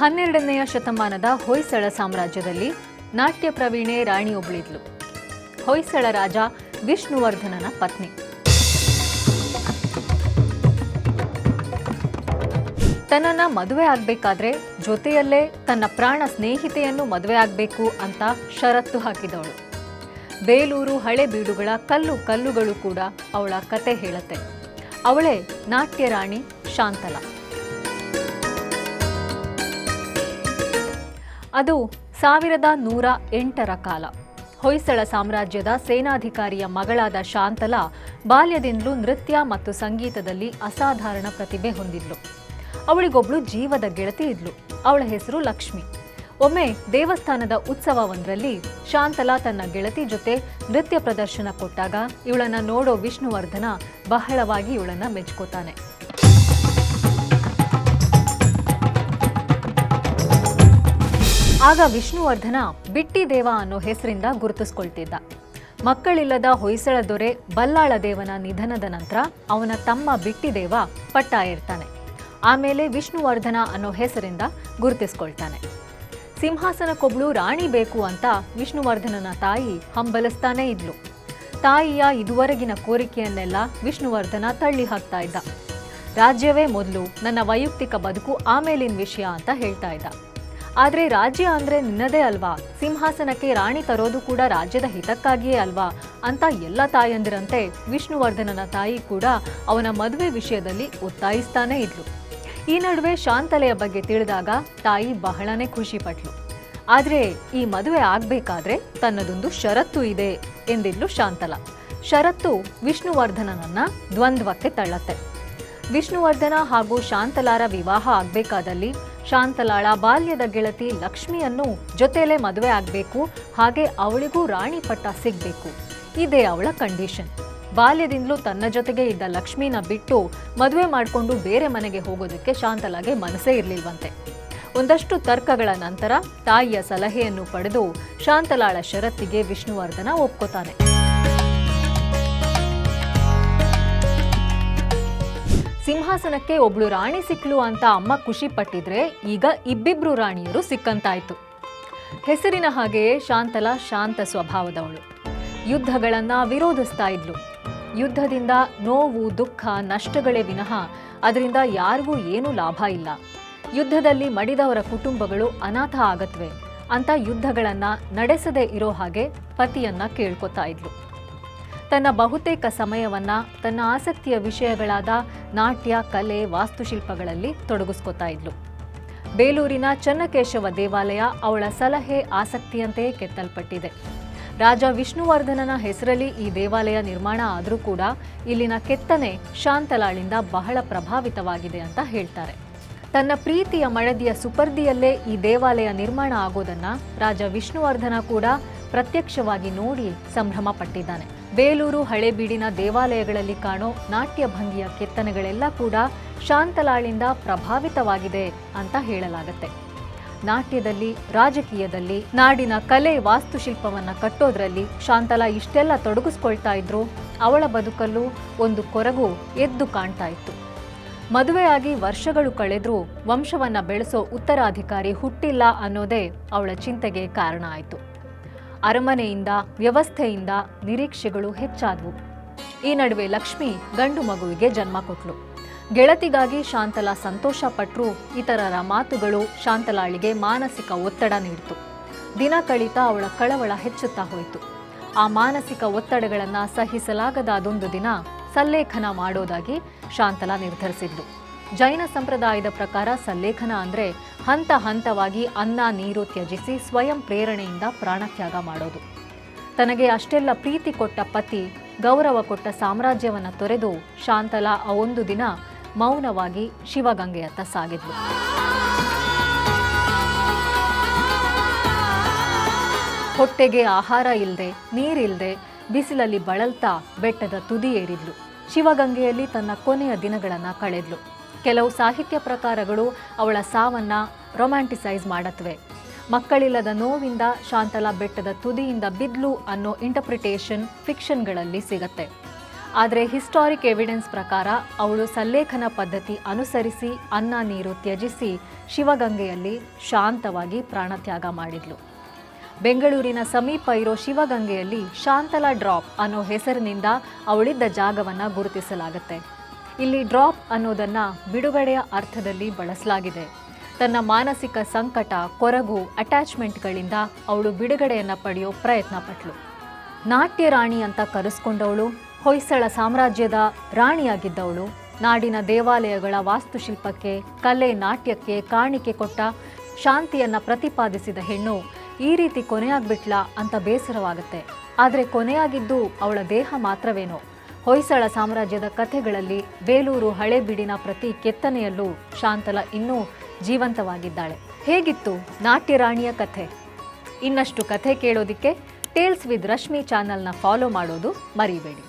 ಹನ್ನೆರಡನೆಯ ಶತಮಾನದ ಹೊಯ್ಸಳ ಸಾಮ್ರಾಜ್ಯದಲ್ಲಿ ನಾಟ್ಯ ಪ್ರವೀಣೆ ರಾಣಿಯೊಬ್ಬಳಿದ್ಲು. ಹೊಯ್ಸಳ ರಾಜ ವಿಷ್ಣುವರ್ಧನನ ಪತ್ನಿ. ತನ್ನನ್ನ ಮದುವೆ ಆಗ್ಬೇಕಾದ್ರೆ ಜೊತೆಯಲ್ಲೇ ತನ್ನ ಪ್ರಾಣ ಸ್ನೇಹಿತೆಯನ್ನು ಮದುವೆ ಆಗ್ಬೇಕು ಅಂತ ಷರತ್ತು ಹಾಕಿದವಳು. ಬೇಲೂರು ಹಳೆ ಬೀಡುಗಳ ಕಲ್ಲು ಕಲ್ಲುಗಳು ಕೂಡ ಅವಳ ಕತೆ ಹೇಳತ್ತೆ. ಅವಳೇ ನಾಟ್ಯ ರಾಣಿ ಶಾಂತಲ. ಅದು ಸಾವಿರದ ನೂರ ಎಂಟರ ಕಾಲ. ಹೊಯ್ಸಳ ಸಾಮ್ರಾಜ್ಯದ ಸೇನಾಧಿಕಾರಿಯ ಮಗಳಾದ ಶಾಂತಲಾ ಬಾಲ್ಯದಿಂದಲೂ ನೃತ್ಯ ಮತ್ತು ಸಂಗೀತದಲ್ಲಿ ಅಸಾಧಾರಣ ಪ್ರತಿಭೆ ಹೊಂದಿದ್ಲು. ಅವಳಿಗೊಬ್ಳು ಜೀವದ ಗೆಳತಿ ಇದ್ಲು. ಅವಳ ಹೆಸರು ಲಕ್ಷ್ಮಿ. ಒಮ್ಮೆ ದೇವಸ್ಥಾನದ ಉತ್ಸವವೊಂದರಲ್ಲಿ ಶಾಂತಲಾ ತನ್ನ ಗೆಳತಿ ಜೊತೆ ನೃತ್ಯ ಪ್ರದರ್ಶನ ಕೊಟ್ಟಾಗ ಇವಳನ್ನ ನೋಡೋ ವಿಷ್ಣುವರ್ಧನ ಬಹಳವಾಗಿ ಇವಳನ್ನ ಮೆಚ್ಕೋತಾನೆ. ಆಗ ವಿಷ್ಣುವರ್ಧನ ಬಿಟ್ಟಿ ದೇವ ಅನ್ನೋ ಹೆಸರಿಂದ ಗುರುತಿಸ್ಕೊಳ್ತಿದ್ದ. ಮಕ್ಕಳಿಲ್ಲದ ಹೊಯ್ಸಳ ದೊರೆ ಬಲ್ಲಾಳ ದೇವನ ನಿಧನದ ನಂತರ ಅವನ ತಮ್ಮ ಬಿಟ್ಟಿದೇವ ಪಟ್ಟ ಇರ್ತಾನೆ ಆಮೇಲೆ ವಿಷ್ಣುವರ್ಧನ ಅನ್ನೋ ಹೆಸರಿಂದ ಗುರುತಿಸ್ಕೊಳ್ತಾನೆ. ಸಿಂಹಾಸನಕ್ಕೊಬ್ಳು ರಾಣಿ ಬೇಕು ಅಂತ ವಿಷ್ಣುವರ್ಧನನ ತಾಯಿ ಹಂಬಲಿಸ್ತಾನೇ ಇದ್ಲು. ತಾಯಿಯ ಇದುವರೆಗಿನ ಕೋರಿಕೆಯನ್ನೆಲ್ಲ ವಿಷ್ಣುವರ್ಧನ ತಳ್ಳಿ ಹಾಕ್ತಾ ಇದ್ದ. ರಾಜ್ಯವೇ ಮೊದಲು ನನ್ನ ವೈಯಕ್ತಿಕ ಬದುಕು ಆಮೇಲಿನ ವಿಷಯ ಅಂತ ಹೇಳ್ತಾ ಇದ್ದ. ಆದ್ರೆ ರಾಜ್ಯ ಅಂದ್ರೆ ನಿನ್ನದೇ ಅಲ್ವಾ? ಸಿಂಹಾಸನಕ್ಕೆ ರಾಣಿ ತರೋದು ಕೂಡ ರಾಜ್ಯದ ಹಿತಕ್ಕಾಗಿಯೇ ಅಲ್ವಾ? ಅಂತ ಎಲ್ಲ ತಾಯಂದಿರಂತೆ ವಿಷ್ಣುವರ್ಧನನ ತಾಯಿ ಕೂಡ ಅವನ ಮದುವೆ ವಿಷಯದಲ್ಲಿ ಒತ್ತಾಯಿಸ್ತಾನೇ ಇದ್ಲು. ಈ ನಡುವೆ ಶಾಂತಲೆಯ ಬಗ್ಗೆ ತಿಳಿದಾಗ ತಾಯಿ ಬಹಳನೇ ಖುಷಿಪಟ್ಲು. ಆದರೆ ಈ ಮದುವೆ ಆಗಬೇಕಾದ್ರೆ ತನ್ನದೊಂದು ಷರತ್ತು ಇದೆ ಎಂದಿದ್ಲು ಶಾಂತಲ. ಷರತ್ತು ವಿಷ್ಣುವರ್ಧನನನ್ನ ದ್ವಂದ್ವಕ್ಕೆ ತಳ್ಳತ್ತೆ. ವಿಷ್ಣುವರ್ಧನ ಹಾಗೂ ಶಾಂತಲಾರ ವಿವಾಹ ಆಗ್ಬೇಕಾದಲ್ಲಿ ಶಾಂತಲಾಳ ಬಾಲ್ಯದ ಗೆಳತಿ ಲಕ್ಷ್ಮಿಯನ್ನು ಜೊತೆಲೇ ಮದುವೆ ಆಗಬೇಕು, ಹಾಗೆ ಅವಳಿಗೂ ರಾಣಿ ಪಟ್ಟ ಸಿಗ್ಬೇಕು. ಇದೇ ಅವಳ ಕಂಡೀಷನ್. ಬಾಲ್ಯದಿಂದಲೂ ತನ್ನ ಜೊತೆಗೆ ಇದ್ದ ಲಕ್ಷ್ಮಿನ ಬಿಟ್ಟು ಮದುವೆ ಮಾಡಿಕೊಂಡು ಬೇರೆ ಮನೆಗೆ ಹೋಗೋದಕ್ಕೆ ಶಾಂತಲಾಗೆ ಮನಸ್ಸೇ ಇರಲಿಲ್ವಂತೆ. ಒಂದಷ್ಟು ತರ್ಕಗಳ ನಂತರ ತಾಯಿಯ ಸಲಹೆಯನ್ನು ಪಡೆದು ಶಾಂತಲಾಳ ಷರತ್ತಿಗೆ ವಿಷ್ಣುವರ್ಧನ ಒಪ್ಕೋತಾನೆ. ಸಿಂಹಾಸನಕ್ಕೆ ಒಬ್ಳು ರಾಣಿ ಸಿಕ್ಕಲು ಅಂತ ಅಮ್ಮ ಖುಷಿ ಪಟ್ಟಿದ್ರೆ ಈಗ ಇಬ್ಬಿಬ್ರು ರಾಣಿಯರು ಸಿಕ್ಕಂತಾಯ್ತು. ಹೆಸರಿನ ಹಾಗೆಯೇ ಶಾಂತಲ ಶಾಂತ ಸ್ವಭಾವದವಳು. ಯುದ್ಧಗಳನ್ನ ವಿರೋಧಿಸ್ತಾ ಇದ್ಲು. ಯುದ್ಧದಿಂದ ನೋವು, ದುಃಖ, ನಷ್ಟಗಳೇ ವಿನಃ ಅದರಿಂದ ಯಾರಿಗೂ ಏನೂ ಲಾಭ ಇಲ್ಲ. ಯುದ್ಧದಲ್ಲಿ ಮಡಿದವರ ಕುಟುಂಬಗಳು ಅನಾಥ ಆಗತ್ವೆ ಅಂತ ಯುದ್ಧಗಳನ್ನ ನಡೆಸದೇ ಇರೋ ಹಾಗೆ ಪತಿಯನ್ನ ಕೇಳ್ಕೊತಾ ಇದ್ಲು. ತನ್ನ ಬಹುತೇಕ ಸಮಯವನ್ನು ತನ್ನ ಆಸಕ್ತಿಯ ವಿಷಯಗಳಾದ ನಾಟ್ಯ, ಕಲೆ, ವಾಸ್ತುಶಿಲ್ಪಗಳಲ್ಲಿ ತೊಡಗಿಸ್ಕೊತಾ ಇದ್ಲು. ಬೇಲೂರಿನ ಚನ್ನಕೇಶವ ದೇವಾಲಯ ಅವಳ ಸಲಹೆ ಆಸಕ್ತಿಯಂತೆಯೇ ಕೆತ್ತಲ್ಪಟ್ಟಿದೆ. ರಾಜ ವಿಷ್ಣುವರ್ಧನನ ಹೆಸರಲ್ಲಿ ಈ ದೇವಾಲಯ ನಿರ್ಮಾಣ ಆದರೂ ಕೂಡ ಇಲ್ಲಿನ ಕೆತ್ತನೆ ಶಾಂತಲಾಳಿಂದ ಬಹಳ ಪ್ರಭಾವಿತವಾಗಿದೆ ಅಂತ ಹೇಳ್ತಾರೆ. ತನ್ನ ಪ್ರೀತಿಯ ಮಳದಿಯ ಸುಪರ್ದಿಯಲ್ಲೇ ಈ ದೇವಾಲಯ ನಿರ್ಮಾಣ ಆಗೋದನ್ನ ರಾಜ ವಿಷ್ಣುವರ್ಧನ ಕೂಡ ಪ್ರತ್ಯಕ್ಷವಾಗಿ ನೋಡಿ ಸಂಭ್ರಮ ಪಟ್ಟಿದ್ದಾನೆ. ಬೇಲೂರು ಹಳೇಬೀಡಿನ ದೇವಾಲಯಗಳಲ್ಲಿ ಕಾಣೋ ನಾಟ್ಯ ಭಂಗಿಯ ಕೆತ್ತನೆಗಳೆಲ್ಲ ಕೂಡ ಶಾಂತಲಾಳಿಂದ ಪ್ರಭಾವಿತವಾಗಿದೆ ಅಂತ ಹೇಳಲಾಗತ್ತೆ. ನಾಟ್ಯದಲ್ಲಿ, ರಾಜಕೀಯದಲ್ಲಿ, ನಾಡಿನ ಕಲೆ ವಾಸ್ತುಶಿಲ್ಪವನ್ನು ಕಟ್ಟೋದ್ರಲ್ಲಿ ಶಾಂತಲಾ ಇಷ್ಟೆಲ್ಲ ತೊಡಗಿಸ್ಕೊಳ್ತಾ ಇದ್ರು, ಅವಳ ಬದುಕಲ್ಲೂ ಒಂದು ಕೊರಗು ಎದ್ದು ಕಾಣ್ತಾ ಇತ್ತು. ಮದುವೆಯಾಗಿ ವರ್ಷಗಳು ಕಳೆದರೂ ವಂಶವನ್ನು ಬೆಳೆಸೋ ಉತ್ತರಾಧಿಕಾರಿ ಹುಟ್ಟಿಲ್ಲ ಅನ್ನೋದೇ ಅವಳ ಚಿಂತೆಗೆ ಕಾರಣ ಆಯಿತು. ಅರಮನೆಯಿಂದ, ವ್ಯವಸ್ಥೆಯಿಂದ ನಿರೀಕ್ಷೆಗಳು ಹೆಚ್ಚಾದವು. ಈ ನಡುವೆ ಲಕ್ಷ್ಮಿ ಗಂಡು ಮಗುವಿಗೆ ಜನ್ಮ ಕೊಟ್ಲು. ಗೆಳತಿಗಾಗಿ ಶಾಂತಲಾ ಸಂತೋಷ ಪಟ್ಟರು ಇತರರ ಮಾತುಗಳು ಶಾಂತಲಾಳಿಗೆ ಮಾನಸಿಕ ಒತ್ತಡ ನೀಡಿತು. ದಿನ ಕಳೀತಾ ಅವಳ ಕಳವಳ ಹೆಚ್ಚುತ್ತಾ ಹೋಯಿತು. ಆ ಮಾನಸಿಕ ಒತ್ತಡಗಳನ್ನು ಸಹಿಸಲಾಗದ ಅದೊಂದು ದಿನ ಸಲ್ಲೇಖನ ಮಾಡೋದಾಗಿ ಶಾಂತಲಾ ನಿರ್ಧರಿಸಿದ್ಲು. ಜೈನ ಸಂಪ್ರದಾಯದ ಪ್ರಕಾರ ಸಲ್ಲೇಖನ ಅಂದ್ರೆ ಹಂತ ಹಂತವಾಗಿ ಅನ್ನ, ನೀರು ತ್ಯಜಿಸಿ ಸ್ವಯಂ ಪ್ರೇರಣೆಯಿಂದ ಪ್ರಾಣತ್ಯಾಗ ಮಾಡೋದು. ತನಗೆ ಅಷ್ಟೆಲ್ಲ ಪ್ರೀತಿ ಕೊಟ್ಟ ಪತಿ, ಗೌರವ ಕೊಟ್ಟ ಸಾಮ್ರಾಜ್ಯವನ್ನು ತೊರೆದು ಶಾಂತಲಾ ಆ ಒಂದು ದಿನ ಮೌನವಾಗಿ ಶಿವಗಂಗೆಯತ್ತ ಸಾಗಿದ್ಲು. ಹೊಟ್ಟೆಗೆ ಆಹಾರ ಇಲ್ಲದೆ ನೀರಿಲ್ಲದೆ ಬಿಸಿಲಲ್ಲಿ ಬಳಲ್ತಾ ಬೆಟ್ಟದ ತುದಿ ಏರಿದ್ಲು. ಶಿವಗಂಗೆಯಲ್ಲಿ ತನ್ನ ಕೊನೆಯ ದಿನಗಳನ್ನು ಕಳೆದ್ಲು. ಕೆಲವು ಸಾಹಿತ್ಯ ಪ್ರಕಾರಗಳು ಅವಳ ಸಾವನ್ನ ರೊಮ್ಯಾಂಟಿಸೈಸ್ ಮಾಡತ್ವೆ. ಮಕ್ಕಳಿಲ್ಲದ ನೋವಿಂದ ಶಾಂತಲಾ ಬೆಟ್ಟದ ತುದಿಯಿಂದ ಬಿದ್ಲು ಅನ್ನೋ ಇಂಟರ್ಪ್ರಿಟೇಷನ್ ಫಿಕ್ಷನ್ಗಳಲ್ಲಿ ಸಿಗತ್ತೆ. ಆದರೆ ಹಿಸ್ಟಾರಿಕ್ ಎವಿಡೆನ್ಸ್ ಪ್ರಕಾರ ಅವಳು ಸಲ್ಲೇಖನ ಪದ್ಧತಿ ಅನುಸರಿಸಿ ಅನ್ನ ನೀರು ತ್ಯಜಿಸಿ ಶಿವಗಂಗೆಯಲ್ಲಿ ಶಾಂತವಾಗಿ ಪ್ರಾಣತ್ಯಾಗ ಮಾಡಿದ್ಲು. ಬೆಂಗಳೂರಿನ ಸಮೀಪ ಇರೋ ಶಿವಗಂಗೆಯಲ್ಲಿ ಶಾಂತಲಾ ಡ್ರಾಪ್ ಅನ್ನೋ ಹೆಸರಿನಿಂದ ಅವಳಿದ್ದ ಜಾಗವನ್ನು ಗುರುತಿಸಲಾಗುತ್ತೆ. ಇಲ್ಲಿ ಡ್ರಾಪ್ ಅನ್ನೋದನ್ನ ಬಿಡುಗಡೆಯ ಅರ್ಥದಲ್ಲಿ ಬಳಸಲಾಗಿದೆ. ತನ್ನ ಮಾನಸಿಕ ಸಂಕಟ, ಕೊರಗು, ಅಟ್ಯಾಚ್ಮೆಂಟ್ಗಳಿಂದ ಅವಳು ಬಿಡುಗಡೆಯನ್ನು ಪಡೆಯೋ ಪ್ರಯತ್ನ ಪಟ್ಲು ನಾಟ್ಯ ರಾಣಿ ಅಂತ ಕರೆಸ್ಕೊಂಡವಳು, ಹೊಯ್ಸಳ ಸಾಮ್ರಾಜ್ಯದ ರಾಣಿಯಾಗಿದ್ದವಳು, ನಾಡಿನ ದೇವಾಲಯಗಳ ವಾಸ್ತುಶಿಲ್ಪಕ್ಕೆ, ಕಲೆ ನಾಟ್ಯಕ್ಕೆ ಕಾಣಿಕೆ ಕೊಟ್ಟ ಶಾಂತಿಯನ್ನ ಪ್ರತಿಪಾದಿಸಿದ ಹೆಣ್ಣು ಈ ರೀತಿ ಕೊನೆಯಾಗ್ಬಿಟ್ಲಾ ಅಂತ ಬೇಸರವಾಗುತ್ತೆ. ಆದರೆ ಕೊನೆಯಾಗಿದ್ದು ಅವಳ ದೇಹ ಮಾತ್ರವೇನೋ. ಹೊಯ್ಸಳ ಸಾಮ್ರಾಜ್ಯದ ಕಥೆಗಳಲ್ಲಿ ಬೇಲೂರು ಹಳೆಬೀಡಿನ ಪ್ರತಿ ಕೆತ್ತನೆಯಲ್ಲೂ ಶಾಂತಲ ಇನ್ನೂ ಜೀವಂತವಾಗಿದ್ದಾಳೆ. ಹೇಗಿತ್ತು ನಾಟ್ಯ ರಾಣಿಯ ಕಥೆ? ಇನ್ನಷ್ಟು ಕಥೆ ಕೇಳೋದಿಕ್ಕೆ ಟೇಲ್ಸ್ ವಿತ್ ರಶ್ಮಿ ಚಾನಲ್ನ ಫಾಲೋ ಮಾಡೋದು ಮರಿಬೇಡಿ.